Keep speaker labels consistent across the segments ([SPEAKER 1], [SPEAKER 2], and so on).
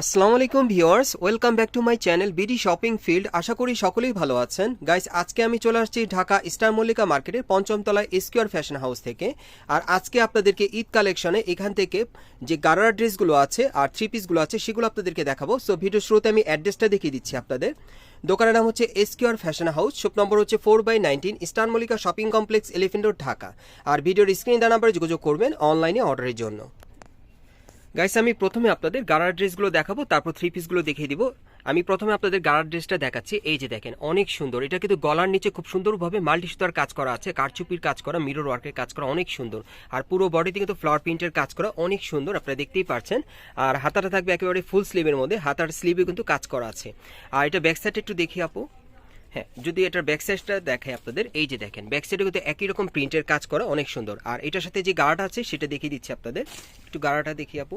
[SPEAKER 1] আসসালামু আলাইকুম viewers, welcome back to my channel BD shopping field আশা করি সকলেই ভালো আছেন। গাইস, আজকে আমি চলে আসছি ঢাকা স্টার মল্লিকা মার্কেটের পঞ্চম তলায় স্কোয়ার ফ্যাশন হাউস থেকে। আর আজকে আপনাদেরকে ঈদ কালেকশনে এখান থেকে যে গারারা ড্রেসগুলো আছে আর থ্রি পিসগুলো আছে, সেগুলো আপনাদেরকে দেখাবো। সো ভিডিও শুরুতে আমি অ্যাড্রেসটা দেখিয়ে দিচ্ছি আপনাদের। দোকানের নাম হচ্ছে SQR fashion house shop number হচ্ছে four by nineteen star Mallika shopping complex elephant road Dhaka. আর ভিডিওর স্ক্রিন দেওয়া নাম্বারে যোগাযোগ করবেন অনলাইনে অর্ডারের জন্য। গাইস আমি প্রথমে আপনাদের গাড়ার ড্রেসগুলো দেখাবো, তারপর থ্রি পিসগুলো দেখিয়ে দিব। আমি প্রথমে আপনাদের গাড়ার ড্রেসটা দেখাচ্ছি। এই যে দেখেন, অনেক সুন্দর। এটা কিন্তু গলার নিচে খুব সুন্দরভাবে মাল্টি সুতার কাজ করা আছে, কারচুপির কাজ করা মিরর ওয়ার্কের কাজ করা, অনেক সুন্দর। আর পুরো বডিতে কিন্তু ফ্লাওয়ার প্রিন্টের কাজ করা, অনেক সুন্দর, আপনারা দেখতেই পারছেন। আর হাতাটা থাকবে একেবারে ফুল স্লিভের মধ্যে, হাতার স্লিভে কিন্তু কাজ করা আছে। আর এটা ব্যাক সাইড একটু দেখি আপু। হ্যাঁ যদি এটার ব্যাক সাইডটা দেখায় আপনাদের, এই যে দেখেন ব্যাক সাইডে কিন্তু একই রকম প্রিন্টের কাজ করা অনেক সুন্দর। আর এটার সাথে যে গাড়াটা আছে, সেটা দেখিয়ে দিচ্ছি আপনাদের। একটু গাড়াটা দেখি আপু।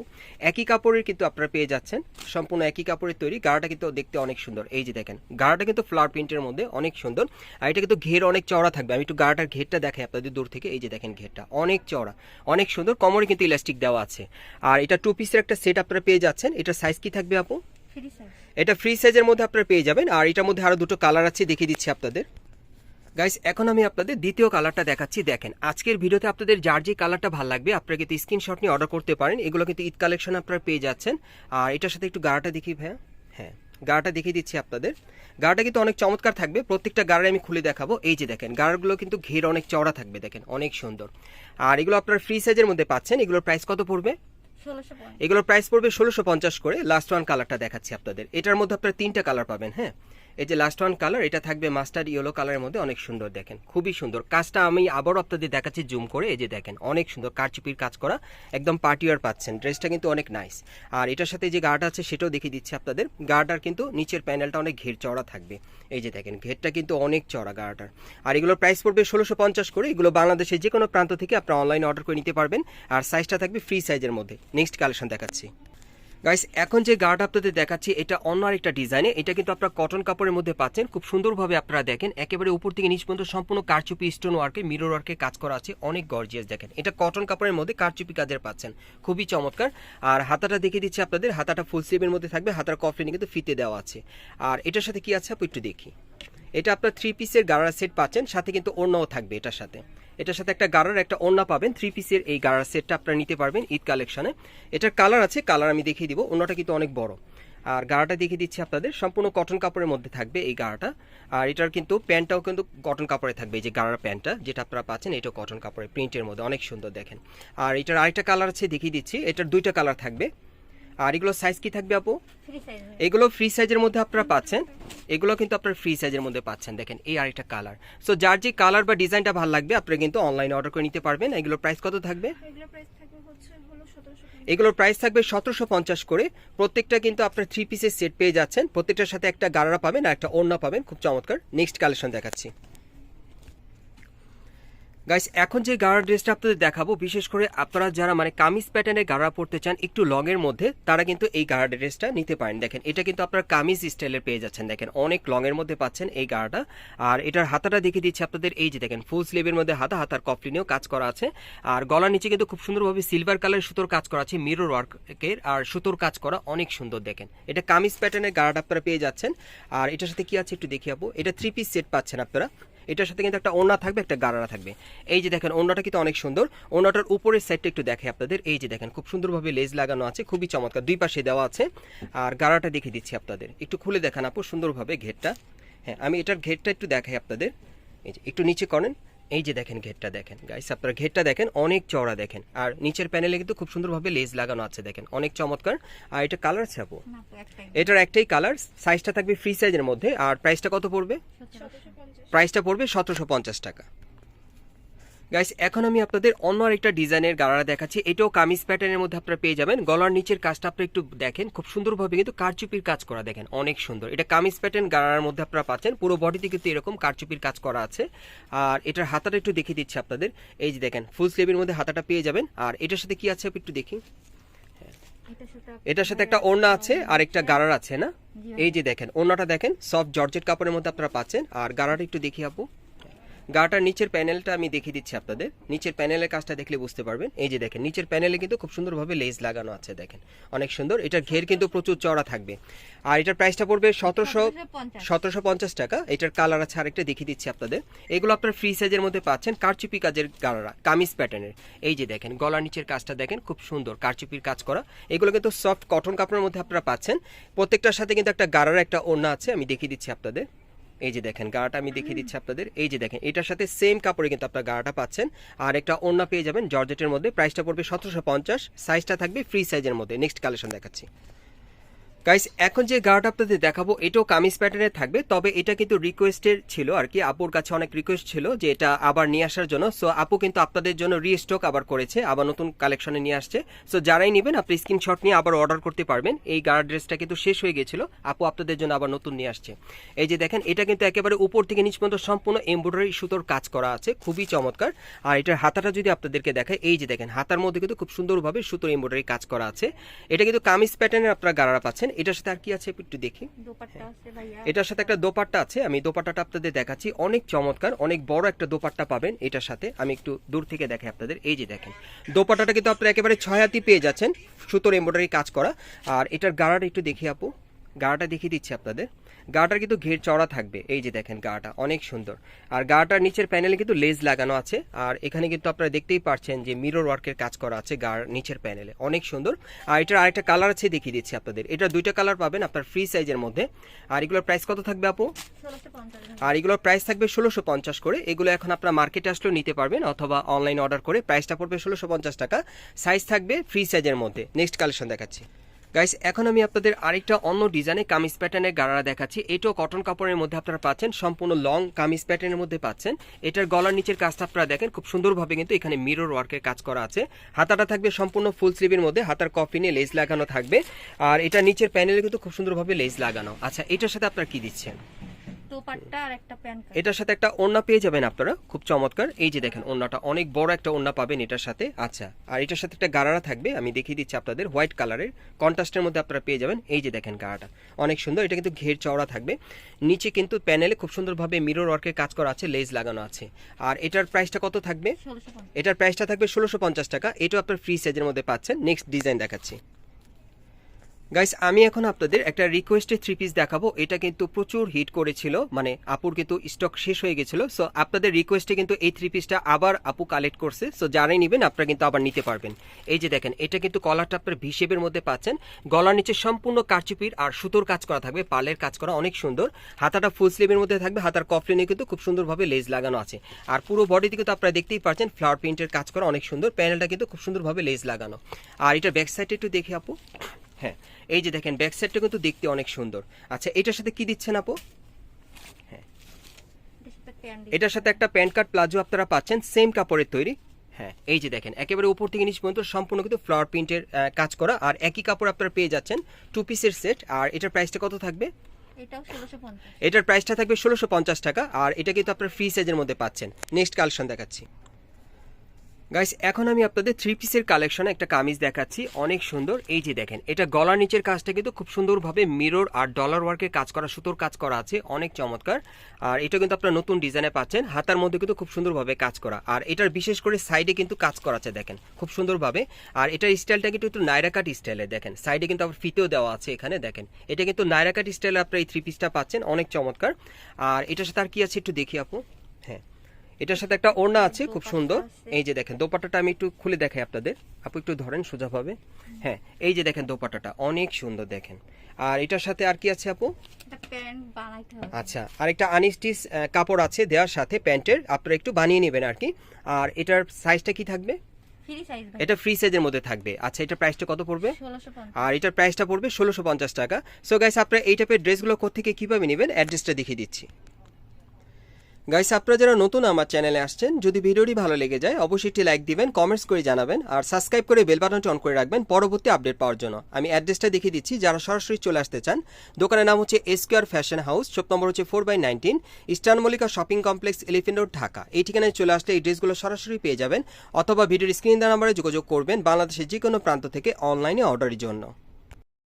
[SPEAKER 1] একই কাপড়ের কিন্তু আপনারা পেয়ে যাচ্ছেন, সম্পূর্ণ একই কাপড়ের তৈরি। গাড়াটা কিন্তু দেখতে অনেক সুন্দর। এই যে দেখেন, গাড়াটা কিন্তু ফ্লাওয়ার প্রিন্টের মধ্যে অনেক সুন্দর। আর এটা কিন্তু ঘের অনেক চওড়া থাকবে। আমি একটু গাড়াটার ঘেরটা দেখাই আপনাদের দূর থেকে। এই যে দেখেন ঘেরটা, অনেক চওড়া, অনেক সুন্দর। কমরে কিন্তু ইলাস্টিক দেওয়া আছে। আর এটা টু পিসের একটা সেট আপনারা পেয়ে যাচ্ছেন। এটার সাইজ কি থাকবে আপু? এটা ফ্রি সাইজের মধ্যে আপনারা পেয়ে যাবেন, আর এটার মধ্যে আরও দুটো কালার আছে, দেখিয়ে দিচ্ছি আপনাদের। গাইস এখন আমি আপনাদের দ্বিতীয় কালারটা দেখাচ্ছি, দেখেন। আজকের ভিডিওতে আপনাদের যার যে কালারটা ভালো লাগবে, আপনারা কিন্তু স্ক্রিনশট নিয়ে অর্ডার করতে পারেন। এগুলো কিন্তু ঈদ কালেকশন আপনারা পেয়ে যাচ্ছেন। আর এটার সাথে একটু গাড়াটা দেখি ভাইয়া। হ্যাঁ গাড়াটা দেখিয়ে দিচ্ছি আপনাদের। গাড়াটা কিন্তু অনেক চমৎকার থাকবে। প্রত্যেকটা গাড়ি আমি খুলে দেখাবো। এই যে দেখেন, গাড়াগুলো কিন্তু ঘের অনেক চওড়া থাকবে, দেখেন, অনেক সুন্দর। আর এগুলো আপনারা ফ্রি সাইজের মধ্যে পাচ্ছেন। এগুলোর প্রাইস কত পড়বে? এগুলোর প্রাইস পড়বে ষোলোশো পঞ্চাশ করে। লাস্ট ওয়ান কালারটা দেখাচ্ছি আপনাদের। এটার মধ্যে আপনারা তিনটা কালার পাবেন হ্যাঁ? এই যে লাস্ট ওয়ান কালার এটা থাকবে মাস্টার্ড ইয়েলো কালারের মধ্যে অনেক সুন্দর দেখেন, খুবই সুন্দর। কাজটা আমি আবারও আপনাদের দেখাচ্ছি জুম করে, এই যে দেখেন, অনেক সুন্দর কারচুপির কাজ করা, একদম পার্টিওয়ার পাচ্ছেন ড্রেসটা কিন্তু অনেক নাইস আর এটার সাথে যে গার্ড আছে, সেটাও দেখিয়ে দিচ্ছি আপনাদের গার্ডার কিন্তু নিচের প্যানেলটা অনেক ঘের চড়া থাকবে। এই যে দেখেন, ঘেরটা কিন্তু অনেক চড়া গার্ডার আর এগুলোর প্রাইস পড়বে ষোলোশো পঞ্চাশ করে, এগুলো বাংলাদেশের যে কোনো প্রান্ত থেকে আপনারা অনলাইনে অর্ডার করে নিতে পারবেন। আর সাইজটা থাকবে ফ্রি সাইজের মধ্যে। নেক্সট কালেকশন দেখাচ্ছি। গাইস এখন যে গার্ড আপনাদের দেখাচ্ছি, এটা অন্য আরেকটা ডিজাইনে এটা কিন্তু আপনারা কটন কাপড়ের মধ্যে পাচ্ছেন। খুব সুন্দরভাবে আপনারা দেখেন, একেবারে উপর থেকে নিচ পর্যন্ত সম্পূর্ণ কারচুপি স্টোন ওয়ার্কে মিরর ওয়ার্কে কাজ করা আছে। অনেক গর্জিয়াস দেখেন। এটা কটন কাপড়ের মধ্যে কারচুপি কাজের পাচ্ছেন। খুবই চমৎকার। আর হাতাটা দেখে দিচ্ছি আপনাদের। হাতাটা ফুল স্লিভের মধ্যে থাকবে। হাতার কফলিনে কিন্তু ফিতে দেওয়া আছে। আর এটার সাথে কি আছে আপু? একটু দেখি। এটা আপনার থ্রি পিসের গাড়া সেট পাচ্ছেন, সাথে কিন্তু ওড়নাও থাকবে এটার সাথে। এটার সাথে একটা গাড়ার, একটা ওড়না পাবেন থ্রি পিসের এই গাড়ার সেটটা আপনারা নিতে পারবেন ঈদ কালেকশনে এটার কালার আছে কালার আমি দেখিয়ে দিব, ওড়নাটা কিন্তু অনেক বড়। আর গাড়াটা দেখিয়ে দিচ্ছি আপনাদের, সম্পূর্ণ কটন কাপড়ের মধ্যে থাকবে এই গাড়াটা। আর এটার কিন্তু প্যান্টটাও কিন্তু কটন কাপড়ে থাকবে, এই যে গাড়ার প্যান্টটা, যেটা আপনারা পাচ্ছেন, এটাও কটন কাপড়ের প্রিন্টের মধ্যে, অনেক সুন্দর দেখেন। আর এটার আরেকটা কালার আছে, দেখিয়ে দিচ্ছি, এটার দুইটা কালার থাকবে। আর এগুলো সাইজ কি থাকবে আপু? এগুলো ফ্রি সাইজের মধ্যে আপনারা পাচ্ছেন। এগুলো কিন্তু আপনারা ফ্রি সাইজের মধ্যে পাচ্ছেন। দেখেন এই আরেকটা কালার সো যার যে কালার বা ডিজাইনটা ভালো লাগবে আপনারা কিন্তু অনলাইনে অর্ডার করে নিতে পারবেন। এগুলোর প্রাইস কত থাকবে?
[SPEAKER 2] এগুলো
[SPEAKER 1] এগুলোর প্রাইস থাকবে সতেরোশো পঞ্চাশ করে। প্রত্যেকটা কিন্তু আপনার থ্রি পিসের সেট পেয়ে যাচ্ছেন। প্রত্যেকটার সাথে একটা গাড়ারা পাবেন আর একটা ওড়না পাবেন। খুব চমৎকার। নেক্সট কালেকশন দেখাচ্ছি। গাইস এখন যে গাড়া ড্রেসটা আপনাদের দেখাবো, বিশেষ করে আপনারা যারা মানে কামিজ প্যাটার্নের গাড়া পড়তে চান একটু লং এর মধ্যে, তারা কিন্তু এই গাড়া ড্রেসটা নিতে পারেন। দেখেন, এটা কিন্তু আপনারা কামিজ স্টাইলের পেয়ে যাচ্ছেন। দেখেন, অনেক লং এর মধ্যে পাচ্ছেন এই গাড়াটা। আর এটার হাতাটা দেখিয়ে দিচ্ছি আপনাদের, এই যে দেখেন ফুল স্লিভের মধ্যে হাতা, হাতার কফলিনেও কাজ করা আছে। আর গলার নিচে কিন্তু খুব সুন্দরভাবে সিলভার কালার সুতোর কাজ করা আছে মিরর ওয়ার্কের আর সুতোর কাজ করা অনেক সুন্দর। দেখেন, এটা কামিজ প্যাটার্নের গাড়াটা আপনারা পেয়ে যাচ্ছেন। আর এটার সাথে কি আছে একটু দেখি আপু এটা থ্রি পিস সেট পাচ্ছেন আপনারা। এটার সাথে কিন্তু একটা ওনা থাকবে, একটা গাড়ারা থাকবে। এই যে দেখেন ওনাটা কিন্তু অনেক সুন্দর। ওনাটার উপরের সাইডটা একটু দেখে আপনাদের। এই যে দেখেন, খুব সুন্দরভাবে লেজ লাগানো আছে, খুবই চমৎকার। দুই পাশে দেওয়া আছে। আর গাড়াটা দেখে দিচ্ছি আপনাদের। একটু খুলে দেখান আপু, সুন্দরভাবে ঘেরটা। হ্যাঁ আমি এটার ঘেরটা একটু দেখাই আপনাদের। এই যে, একটু নিচে করেন। এই যে দেখেন ঘেরটা দেখেন গাইস আপনারা ঘেরটা দেখেন অনেক চওড়া দেখেন। আর নিচের প্যানেলে কিন্তু খুব সুন্দরভাবে লেজ লাগানো আছে দেখেন অনেক চমৎকার। আর এটা কালার আছে আপু? এটার একটাই কালার সাইজটা থাকবে ফ্রি সাইজের মধ্যে আর প্রাইসটা কত পড়বে? প্রাইসটা পড়বে সতেরোশো পঞ্চাশ টাকা। গাইস এখন আমি আপনাদের অন্য আরেকটা ডিজাইনের গাড়া দেখাচ্ছি। এটাও কামিজ প্যাটার্নের মধ্যে আপনারা পেয়ে যাবেন। গলার নিচের কাজটা আপনারা একটু দেখেন। খুব সুন্দরভাবে কিন্তু কারচুপির কাজ করা দেখেন। অনেক সুন্দর। এটা কামিজ প্যাটার্ন গাড়ার মধ্যে আপনারা পাচ্ছেন। পুরো বডিতে কিন্তু এরকম কারচুপির কাজ করা আছে। আর এটার হাতাটা একটু দেখিয়ে দিচ্ছি আপনাদের। এই যে দেখেন ফুল স্লিভের মধ্যে হাতাটা পেয়ে যাবেন। আর এটার সাথে কি আছে আপনি একটু দেখি।
[SPEAKER 2] এটার সাথে
[SPEAKER 1] একটা ওড়না আছে আর একটা গাড়ার আছে না? এই যে দেখেন ওড়নাটা দেখেন সফট জর্জেট কাপড়ের মধ্যে আপনারা পাচ্ছেন। আর গাড়াটা একটু দেখি আপু। গাটার নিচের প্যানেলটা আমি দেখিয়ে দিচ্ছি আপনাদের। নিচের প্যানেলের কাজটা দেখলে বুঝতে পারবেন। এই যে দেখেন নিচের প্যানেলে কিন্তু খুব সুন্দরভাবে লেস লাগানো আছে দেখেন। অনেক সুন্দর। এটার ঘের কিন্তু প্রচুর চড়া থাকবে। আর এটার প্রাইসটা পড়বে সতেরোশো সতেরোশো পঞ্চাশ। টাকা। এটার কালার আছে আরেকটা দেখিয়ে দিচ্ছি আপনাদের। এগুলো আপনার ফ্রি সাইজের মধ্যে পাচ্ছেন কারচুপি কাজের গালারা কামিজ প্যাটার্নের। এই যে দেখেন গলার নিচের কাজটা দেখেন খুব সুন্দর কারচুপির কাজ করা। এগুলো কিন্তু সফট কটন কাপড়ের মধ্যে আপনারা পাচ্ছেন। প্রত্যেকটার সাথে কিন্তু একটা গারার একটা ওড়না আছে আমি দেখিয়ে দিচ্ছি আপনাদের। এই যে দেখেন গাড়াটা আমি দেখিয়ে দিচ্ছি আপনাদের। এই যে দেখেন এটার সাথে সেম কাপড়ে কিন্তু আপনার গাড়াটা পাচ্ছেন। আর একটা অন্য পেয়ে যাবেন জর্জেটের মধ্যে। প্রাইসটা পড়বে সতেরোশো পঞ্চাশ সাইজটা থাকবে ফ্রি সাইজের মধ্যে। নেক্সট কালেকশন দেখাচ্ছি। গাইস এখন যে গার্ড আপনাদের দেখাবো, এটাও কামিজ প্যাটার্নের থাকবে, তবে এটা কিন্তু রিকোয়েস্টের ছিল আর কি। আপুর কাছে অনেক রিকোয়েস্ট ছিল যে এটা আবার নিয়ে আসার জন্য। সো আপু কিন্তু আপনাদের জন্য রিস্টক আবার করেছে, আবার নতুন কালেকশনে নিয়ে আসছে। সো যারাই নেবেন, আপনি স্ক্রিনশট নিয়ে আবার অর্ডার করতে পারবেন। এই গার্ড ড্রেসটা কিন্তু শেষ হয়ে গেছিল, আপু আপনাদের জন্য আবার নতুন নিয়ে আসছে। এই যে দেখেন, এটা কিন্তু একেবারে উপর থেকে নিচ পর্যন্ত সম্পূর্ণ এমব্রয়ডারি সুতোর কাজ করা আছে, খুবই চমৎকার। আর এটার হাতাটা যদি আপনাদেরকে দেখায় এই যে দেখেন, হাতার মধ্যে কিন্তু খুব সুন্দরভাবে সুতোর এমব্রয়ডারি কাজ করা আছে। এটা কিন্তু কামিজ প্যাটার্নের আপনারা গাড়ারা পাচ্ছেন। এটার সাথে আর কি আছে একটু দেখি?
[SPEAKER 2] দোপাট্টা
[SPEAKER 1] এটার সাথে একটা দোপাট্টা আছে আমি দোপাট্টাটা আপনাদের দেখাচ্ছি। অনেক চমৎকার অনেক বড় একটা দোপাট্টা পাবেন এটার সাথে। আমি একটু দূর থেকে দেখাই আপনাদের এই যে দেখেন। দোপাট্টাটা কিন্তু আপনারা একেবারে ছয় হাতি পেয়ে যাচ্ছেন সুতোর এমব্রয়ডারি কাজ করা। আর এটার গাড়াটা একটু দেখি আপু। গাড়াটা দেখিয়ে দিচ্ছি আপনাদের। গাটার কিন্তু ঘের চড়া থাকবে। এই যে দেখেন গাটা, অনেক সুন্দর। আর গাটার নিচের প্যানেলে কিন্তু লেজ লাগানো আছে। আর এখানে কিন্তু আপনারা দেখতেই পাচ্ছেন যে মিরর ওয়ার্কের কাজ করা আছে গার নিচের প্যানেলে। অনেক সুন্দর। আর এটার আরেকটা কালার আছে, দেখিয়ে দিচ্ছি আপনাদের। এটা দুইটা কালার পাবেন আপনার ফ্রি সাইজের মধ্যে। আর এগুলোর প্রাইস কত থাকবে আপু? আর এগুলোর প্রাইস থাকবে ষোলোশো পঞ্চাশ করে। এগুলো এখন আপনার মার্কেটে আসলেও নিতে পারবেন অথবা অনলাইন অর্ডার করে। প্রাইসটা পড়বে ষোলোশো পঞ্চাশ টাকা। সাইজ থাকবে ফ্রি সাইজের মধ্যে। নেক্সট কালেকশন দেখাচ্ছি। গাইস এখন আমি আপনাদের আরেকটা অন্য ডিজাইনে কামিজ প্যাটার্নের গাড়া দেখাচ্ছি। এটাও কটন কাপড়ের মধ্যে আপনারা পাচ্ছেন, সম্পূর্ণ লং কামিজ প্যাটার্নের মধ্যে পাচ্ছেন। এটার গলার নিচের কাজটা আপনারা দেখেন, খুব সুন্দরভাবে কিন্তু এখানে মিরর ওয়ার্কের কাজ করা আছে। হাতাটা থাকবে সম্পূর্ণ ফুল স্লিভের মধ্যে, হাতার কফিনে লেস লাগানো থাকবে। আর এটা নিচের প্যানেলে কিন্তু খুব সুন্দরভাবে লেজ লাগানো। আচ্ছা এটার সাথে আপনারা কি দিচ্ছেন?
[SPEAKER 2] দোপাট্টা আর একটা প্যান
[SPEAKER 1] এটার সাথে একটা ওড়না পেয়ে যাবেন আপনারা খুব চমৎকার। এই যে দেখেন ওড়নাটা অনেক বড় একটা ওড়না পাবেন এটার সাথে। আচ্ছা আর এটার সাথে একটা গারারা থাকবে আমি দেখিয়ে দিচ্ছি আপনাদের হোয়াইট কালারের। কন্ট্রাস্টের মধ্যে আপনারা পেয়ে যাবেন এই যে দেখেন গারাটা। অনেক সুন্দর এটা কিন্তু ঘের চওড়া থাকবে। নিচে কিন্তু প্যানেলে খুব সুন্দরভাবে মিরর ওয়ার্কের কাজ করা আছে লেজ লাগানো আছে। আর এটার প্রাইসটা কত থাকবে? এটার প্রাইসটা থাকবে ষোলোশো পঞ্চাশ টাকা এটাও আপনার ফ্রি সাইজের মধ্যে পাচ্ছেন। নেক্সট ডিজাইন দেখাচ্ছি। গাইস আমি এখন আপনাদের একটা রিকোয়েস্টেড থ্রি পিস দেখাবো। এটা কিন্তু প্রচুর হিট করেছিল মানে আপুর কিন্তু স্টক শেষ হয়ে গেছিল। সো আপনাদের রিকোয়েস্টে কিন্তু এই থ্রি পিসটা আবার আপু কালেক্ট করছে। সো যারাই নেবেন, আপনারা কিন্তু আবার নিতে পারবেন। এই যে দেখেন, এটা কিন্তু কলারটা আপনার ভিসেবের মধ্যে পাচ্ছেন। গলার নিচে সম্পূর্ণ কারচুপির আর সুতোর কাজ করা থাকবে, পালের কাজ করা অনেক সুন্দর। হাতাটা ফুল স্লিভের মধ্যে থাকবে, হাতার কফলিনে কিন্তু খুব সুন্দরভাবে লেজ লাগানো আছে। আর পুরো বডিতে কিন্তু আপনারা দেখতেই পাচ্ছেন ফ্লাওয়ার প্রিন্টের কাজ করা অনেক সুন্দর। প্যানেলটা কিন্তু খুব সুন্দরভাবে লেজ লাগানো। আর এটার ব্যাক সাইডে একটু দেখি আপু। হ্যাঁ এই যে দেখেন ব্যাক সাইডটা কিন্তু দেখতে অনেক সুন্দর। আচ্ছা এটার সাথে কি দিচ্ছেন আপু?
[SPEAKER 2] সাথে
[SPEAKER 1] এটার সাথে একটা প্যান্ট কার্ড প্লাজো আপনারা পাচ্ছেন সেম কাপড়ের তৈরি। হ্যাঁ এই যে দেখেন একেবারে উপর থেকে নিচ পর্যন্ত সম্পূর্ণ কিন্তু ফ্লাওয়ার প্রিন্টের কাজ করা। আর একই কাপড় আপনারা পেয়ে যাচ্ছেন টু পিসের সেট আর এটার প্রাইসটা কত থাকবে? এটার প্রাইসটা থাকবে ষোলোশো পঞ্চাশ টাকা। আর এটা কিন্তু আপনার ফ্রি সাইজের মধ্যে পাচ্ছেন। নেক্সট কালেকশন দেখাচ্ছি। গাইস এখন আমি আপনাদের থ্রি পিসের কালেকশনে একটা কামিজ দেখাচ্ছি। অনেক সুন্দর। এই যে দেখেন, এটা গলার নিচের কাজটা কিন্তু খুব সুন্দরভাবে মিরর আর ডলার ওয়ার্কের কাজ করা, সুতোর কাজ করা আছে। অনেক চমৎকার। আর এটা কিন্তু আপনার নতুন ডিজাইনে পাচ্ছেন। হাতার মধ্যে কিন্তু খুব সুন্দরভাবে কাজ করা। আর এটার বিশেষ করে সাইডে কিন্তু কাজ করা আছে, দেখেন, খুব সুন্দরভাবে। আর এটার স্টাইলটা কিন্তু একটু নাইরাকাট স্টাইলে দেখেন সাইডে কিন্তু আবার ফিতেও দেওয়া আছে এখানে, দেখেন। এটা কিন্তু নাইরাকাট স্টাইলে আপনার এই থ্রি পিসটা পাচ্ছেন। অনেক চমৎকার। আর এটার সাথে আর কি আছে একটু দেখি আপু। এটার সাথে একটা ওড়না আছে খুব সুন্দর। এই যে দেখেন দোপাট্টাটা আমি একটু খুলে দেখাই আপনাদের। আপু একটু ধরেন সোজাভাবে। হ্যাঁ এই যে দেখেন দোপাট্টাটা অনেক সুন্দর দেখেন। আর এটার সাথে আর কি আছে আপু? আচ্ছা আর একটা আনিস্টিস কাপড় আছে দেওয়ার সাথে প্যান্টের আপনারা একটু বানিয়ে নেবেন আর কি। আর এটার সাইজটা কি থাকবে? এটা ফ্রি সাইজের মধ্যে থাকবে। আচ্ছা এটার প্রাইসটা কত পড়বে? আর এটার প্রাইসটা পড়বে ষোলোশো পঞ্চাশ টাকা। সো গাইস আপনারা এই টাইপের ড্রেসগুলো কোথেকে কীভাবে নেবেন? অ্যাড্রেসটা দেখিয়ে দিচ্ছি। গাইস আপনারা যারা নতুন আমার চ্যানেলে আসছেন, যদি ভিডিওটি ভালো লেগে যায়, অবশ্যই একটি লাইক দিবেন কমেন্টস করে জানাবেন, আর সাবস্ক্রাইব করে বেল বাটনটি অন করে রাখবেন পরবর্তী আপডেট পাওয়ার জন্য। আমি অ্যাড্রেসটা দেখিয়ে দিচ্ছি, যারা সরাসরি চলে আসতে চান। দোকানের নাম হচ্ছে SQR fashion house shop number হচ্ছে four by nineteen eastern Mallika shopping complex elephant road Dhaka এই ঠিকানায় চলে আসলে এই ড্রেসগুলো সরাসরি পেয়ে যাবেন, অথবা ভিডিওর স্ক্রিন দেওয়া নাম্বারে যোগাযোগ করবেন বাংলাদেশের যে কোনো প্রান্ত থেকে অনলাইনে অর্ডারের জন্য।